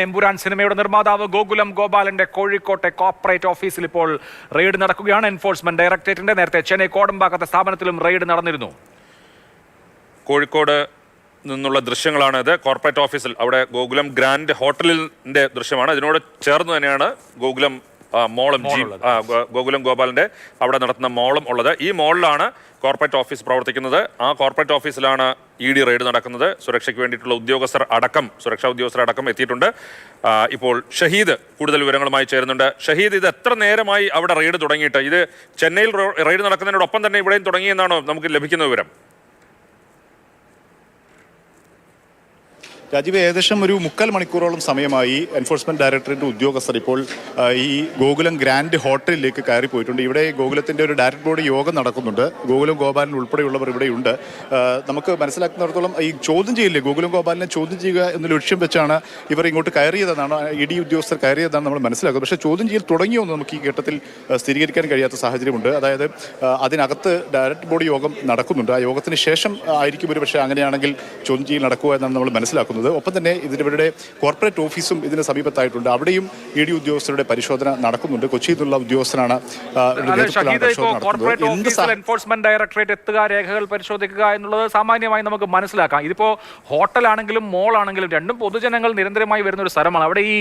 എമ്പുരാൻ സിനിമയുടെ നിർമ്മാതാവ് ഗോകുലം ഗോപാലന്റെ കോഴിക്കോട്ടെ കോർപ്പറേറ്റ് ഓഫീസിൽ ഇപ്പോൾ റെയ്ഡ് നടക്കുകയാണ്. എൻഫോഴ്സ്മെന്റ് ഡയറക്ടറേറ്റിന്റെ നേരത്തെ ചെന്നൈ കോടമ്പാക്കത്തെ സ്ഥാപനത്തിലും റെയ്ഡ് നടന്നിരുന്നു. കോഴിക്കോട് നിന്നുള്ള ദൃശ്യങ്ങളാണ് ഇത്. കോർപ്പറേറ്റ് ഓഫീസിൽ അവിടെ ഗോകുലം ഗ്രാൻഡ് ഹോട്ടലിന്റെ ദൃശ്യമാണ്. ഇതിനോട് ചേർന്ന് തന്നെയാണ് ഗോകുലം മോളും ജി ഗോകുലം ഗോപാലിന്റെ അവിടെ നടത്തുന്ന മോളും ഉള്ളത്. ഈ മോളിലാണ് കോർപ്പറേറ്റ് ഓഫീസ് പ്രവർത്തിക്കുന്നത്. ആ കോർപ്പറേറ്റ് ഓഫീസിലാണ് ഇ ഡി റെയ്ഡ് നടക്കുന്നത്. സുരക്ഷയ്ക്ക് വേണ്ടിയിട്ടുള്ള ഉദ്യോഗസ്ഥർ അടക്കം സുരക്ഷാ ഉദ്യോഗസ്ഥർ അടക്കം എത്തിയിട്ടുണ്ട്. ഇപ്പോൾ ഷഹീദ് കൂടുതൽ വിവരങ്ങളുമായി ചേരുന്നുണ്ട്. ഷഹീദ് ഇത് എത്ര നേരമായി അവിടെ റെയ്ഡ് തുടങ്ങിയിട്ട്? ഇത് ചെന്നൈയിൽ റെയ്ഡ് നടക്കുന്നതിനോടൊപ്പം തന്നെ ഇവിടെയും തുടങ്ങിയെന്നാണോ നമുക്ക് ലഭിക്കുന്ന വിവരം? രാജീവ് ഏകദേശം ഒരു മുക്കാൽ മണിക്കൂറോളം സമയമായി എൻഫോഴ്സ്മെന്റ് ഡയറക്ടറേറ്റ് ഉദ്യോഗസ്ഥർ ഇപ്പോൾ ഈ ഗോകുലം ഗ്രാൻഡ് ഹോട്ടലിലേക്ക് കയറി പോയിട്ടുണ്ട് ഇവിടെ ഗോകുലത്തിന്റെ ഒരു ഡയറക്ടർ ബോർഡ് യോഗം നടക്കുന്നുണ്ട്. ഗോകുലം ഗോപാലൻ ഉൾപ്പെടെയുള്ളവർ ഇവിടെയുണ്ട്. നമുക്ക് മനസ്സിലാക്കുന്നിടത്തോളം ഈ ചോദ്യം ചെയ്യില്ലേ? ഗോകുലം ഗോപാലിനെ ചോദ്യം ചെയ്യുക എന്ന ലക്ഷ്യം വെച്ചാണ് ഇവർ ഇങ്ങോട്ട് കയറിയതെന്നാണ് ഇ ഡി ഉദ്യോഗസ്ഥർ കയറിയതെന്നാണ് നമ്മൾ മനസ്സിലാക്കുന്നത്. പക്ഷേ ചോദ്യം ചെയ്യൽ തുടങ്ങിയോ എന്ന് നമുക്ക് ഈ ഘട്ടത്തിൽ സ്ഥിരീകരിക്കാൻ കഴിയാത്ത സാഹചര്യമുണ്ട്. അതായത് അതിനകത്ത് ഡയറക്ടർ ബോർഡ് യോഗം നടക്കുന്നുണ്ട്. ആ യോഗത്തിന് ശേഷം ആയിരിക്കും ഒരു പക്ഷേ അങ്ങനെയാണെങ്കിൽ ചോദ്യം ചെയ്യൽ നടക്കുക എന്നാണ് നമ്മൾ മനസ്സിലാക്കുന്നത്. ഒപ്പം തന്നെ ഇതിനിവരുടെ കോർപ്പറേറ്റ് ഓഫീസും ഇതിന് സമീപത്തായിട്ടുണ്ട്. അവിടെയും ഇ ഡി ഉദ്യോഗസ്ഥരുടെ പരിശോധന നടക്കുന്നുണ്ട്. കൊച്ചിയിൽ നിന്നുള്ള ഉദ്യോഗസ്ഥനാണ് കോർപ്പറേറ്റ്. ഓഫീസിൽ എൻഫോഴ്സ്മെന്റ് ഡയറക്ടറേറ്റ് എത്തുക രേഖകൾ പരിശോധിക്കുക എന്നുള്ളത് സാമാന്യമായി നമുക്ക് മനസ്സിലാക്കാം. ഇതിപ്പോ ഹോട്ടലാണെങ്കിലും മോൾ ആണെങ്കിലും രണ്ടും പൊതുജനങ്ങൾ നിരന്തരമായി വരുന്ന ഒരു സ്ഥലമാണ്. അവിടെ ഈ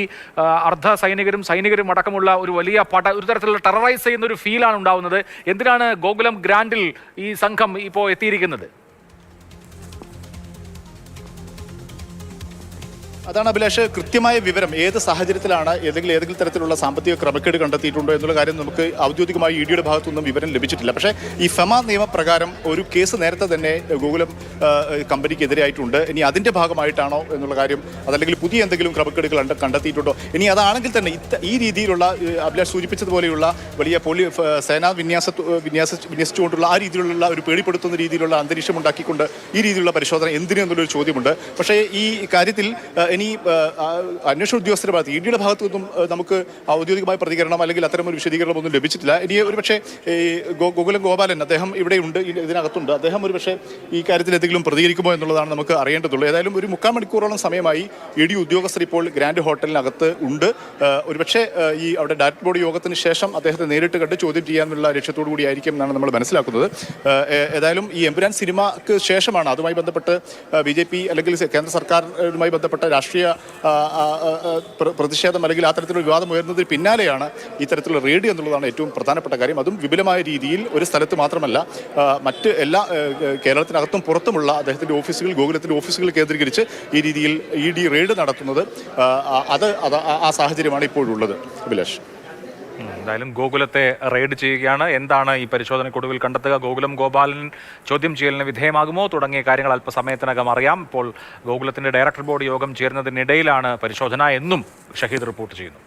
അർദ്ധ സൈനികരും സൈനികരും അടക്കമുള്ള ഒരു വലിയ പട ഒരു തരത്തിലുള്ള ടെററൈസ് ചെയ്യുന്ന ഒരു ഫീലാണ് ഉണ്ടാവുന്നത്. എന്തിനാണ് ഗോകുലം ഗ്രാൻഡിൽ ഈ സംഘം ഇപ്പോൾ എത്തിയിരിക്കുന്നത്? അതാണ് അഭിലാഷ് കൃത്യമായ വിവരം ഏത് സാഹചര്യത്തിലാണ് ഏതെങ്കിലും ഏതെങ്കിലും തരത്തിലുള്ള സാമ്പത്തിക ക്രമക്കേട് കണ്ടെത്തിയിട്ടുണ്ടോ എന്നുള്ള കാര്യം നമുക്ക് ഔദ്യോഗികമായി ഇ ഡിയുടെ ഭാഗത്തുനിന്നും വിവരം ലഭിച്ചിട്ടില്ല. പക്ഷേ ഈ ഫെമ നിയമപ്രകാരം ഒരു കേസ് നേരത്തെ തന്നെ ഗൂഗുലം കമ്പനിക്ക് എതിരായിട്ടുണ്ട് ഇനി അതിന്റെ ഭാഗമായിട്ടാണോ എന്നുള്ള കാര്യം അതല്ലെങ്കിൽ പുതിയ എന്തെങ്കിലും ക്രമക്കേടുകൾ കണ്ട- കണ്ടെത്തിയിട്ടുണ്ടോ? ഇനി അതാണെങ്കിൽ തന്നെ ഈ രീതിയിലുള്ള അഭിലാഷ് സൂചിപ്പിച്ചതുപോലെയുള്ള വലിയ പോലി സേനാ വിന്യാസ വിന്യാസ വിന്യസിച്ചുകൊണ്ടുള്ള ആ രീതിയിലുള്ള ഒരു പേടിപ്പെടുത്തുന്ന രീതിയിലുള്ള അന്തരീക്ഷം ഉണ്ടാക്കിക്കൊണ്ട് ഈ രീതിയിലുള്ള പരിശോധന എന്തിനു എന്നുള്ളൊരു ചോദ്യമുണ്ട്. പക്ഷേ ഈ കാര്യത്തിൽ ഇനി അന്വേഷണ ഉദ്യോഗസ്ഥരുടെ ഭാഗത്ത് ഇ ഡിയുടെ ഭാഗത്തു നിന്നും നമുക്ക് ഔദ്യോഗികമായ പ്രതികരണം അല്ലെങ്കിൽ അത്തരം ഒരു വിശദീകരണം ഒന്നും ലഭിച്ചിട്ടില്ല. ഇനി ഒരുപക്ഷെ ഈ ഗോകുലം ഗോപാലൻ അദ്ദേഹം ഇവിടെയുണ്ട് ഇതിനകത്തുണ്ട്. അദ്ദേഹം ഒരുപക്ഷെ ഈ കാര്യത്തിൽ എന്തെങ്കിലും പ്രതികരിക്കുമോ എന്നുള്ളതാണ് നമുക്ക് അറിയേണ്ടതുള്ളൂ. ഏതായാലും ഒരു മുക്കാൽ മണിക്കൂറോളം സമയമായി ഇ ഡി ഉദ്യോഗസ്ഥർ ഇപ്പോൾ ഗ്രാൻഡ് ഹോട്ടലിനകത്ത് ഉണ്ട്. ഒരു ഒരുപക്ഷെ ഈ അവിടെ ഡയറക്ട് ബോർഡ് യോഗത്തിന് ശേഷം അദ്ദേഹത്തെ നേരിട്ട് കണ്ട് ചോദ്യം ചെയ്യാനുള്ള ലക്ഷ്യത്തോടു കൂടിയായിരിക്കും എന്നാണ് നമ്മൾ മനസ്സിലാക്കുന്നത്. ഏതായാലും ഈ എമ്പുരാൻ സിനിമക്ക് ശേഷമാണ് അതുമായി ബന്ധപ്പെട്ട് ബി അല്ലെങ്കിൽ കേന്ദ്ര സർക്കാരുമായി ബന്ധപ്പെട്ട രാഷ്ട്രീയ പ്ര- പ്രതിഷേധം അല്ലെങ്കിൽ ആ തരത്തിലുള്ള വിവാദം ഉയർന്നതിന് പിന്നാലെയാണ് ഇത്തരത്തിലുള്ള റെയ്ഡ് എന്നുള്ളതാണ് ഏറ്റവും പ്രധാനപ്പെട്ട കാര്യം. അതും വിപുലമായ രീതിയിൽ ഒരു സ്ഥലത്ത് മാത്രമല്ല മറ്റ് എല്ലാ കേരളത്തിനകത്തും പുറത്തുമുള്ള അദ്ദേഹത്തിന്റെ ഓഫീസുകൾ ഗോകുലത്തിന്റെ ഓഫീസുകൾ കേന്ദ്രീകരിച്ച് ഈ രീതിയിൽ ഇ ഡി റെയ്ഡ് നടത്തുന്നത് അത് ആ- സാഹചര്യമാണ് ഇപ്പോഴുള്ളത്. അഭിലാഷ്. എന്തായാലും ഗോകുലത്തെ റെയ്ഡ് ചെയ്യുകയാണ്. എന്താണ് ഈ പരിശോധനയ്ക്കൊടുവിൽ കണ്ടെത്തുക? ഗോകുലം ഗോപാലൻ ചോദ്യം ചെയ്യലിന് വിധേയമാകുമോ? തുടങ്ങിയ കാര്യങ്ങൾ അല്പസമയത്തിനകം അറിയാം. ഇപ്പോൾ ഗോകുലത്തിന്റെ ഡയറക്ടർ ബോർഡ് യോഗം ചേരുന്നതിനിടയിലാണ് പരിശോധന എന്നും ഷഹീദ് റിപ്പോർട്ട് ചെയ്യുന്നു.